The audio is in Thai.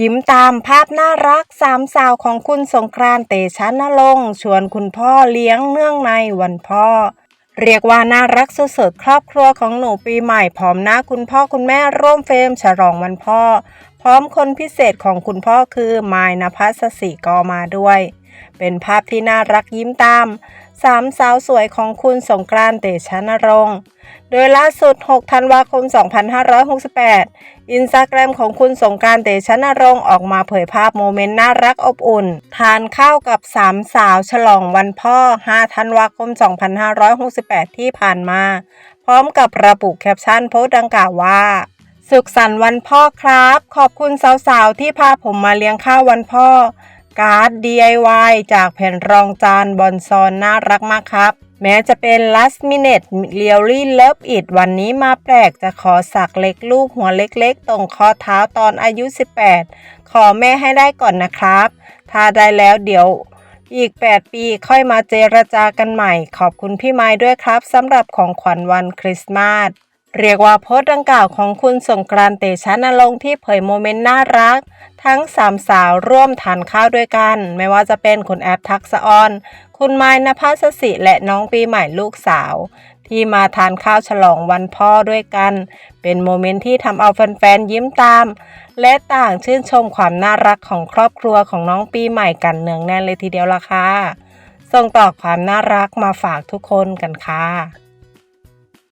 ยิ้มตามภาพน่ารักสามสาวของคุณสงกรานเตชะนรงชวนคุณพ่อเลี้ยงเนื่องในวันพ่อ เรียกว่าน่ารักสุดๆครอบครัวของหนูปีใหม่พร้อมหน้าคุณพ่อคุณแม่ร่วมเฟรมฉลองวันพ่อ พร้อมคนพิเศษของคุณพ่อคือมายนภัสสิก็มาด้วย เป็นภาพที่น่ารักยิ้มตาม สามสาวสวยของคุณสงกรานต์เตชะนรงค์โดยล่าสุด 6 ธันวาคม 2568 อินสตาแกรมของคุณสงกรารเตชะนรงค์ออกมาเผยภาพโมเมนต์น่ารักอบอุ่น ทานข้าวกับสามสาวฉลองวันพ่อ 5 ธันวาคม 2568 ที่ผ่านมา พร้อมกับระบุแคปชั่นโพสต์ดังกล่าวว่า สุขสันต์วันพ่อครับ ขอบคุณสาวๆที่พาผมมาเลี้ยงข้าววันพ่อ การ์ด DIY จากแผ่นรองจานบอนซอนน่ารักมากครับ แม้จะเป็น last minute really love it วันนี้มาแปลกจะขอสักเล็กลูกหัวเล็กๆ ตรงข้อเท้าตอนอายุ 18 ขอแม่ให้ได้ก่อนนะครับ ถ้าได้แล้วเดี๋ยวอีก 8 ปีค่อยมาเจรจากันใหม่ ขอบคุณพี่ไม้ด้วยครับสำหรับของขวัญวันคริสต์มาส เรียกว่าโพสต์ดังกล่าวของคุณสงกรานเตชะนรงค์ที่เผยโมเมนต์น่ารัก ทั้งสามสาวร่วมทานข้าวด้วยกัน ไม่ว่าจะเป็นคุณแอปทักษออน คุณไม้นภัสสิและน้องปีใหม่ลูกสาว ที่มาทานข้าวฉลองวันพ่อด้วยกัน เป็นโมเมนต์ที่ทำเอาแฟนๆยิ้มตาม และต่างชื่นชมความน่ารักของครอบครัวของน้องปีใหม่กันเนืองแน่นเลยทีเดียวล่ะค่ะส่งต่อความน่ารักมาฝากทุกคนกันค่ะ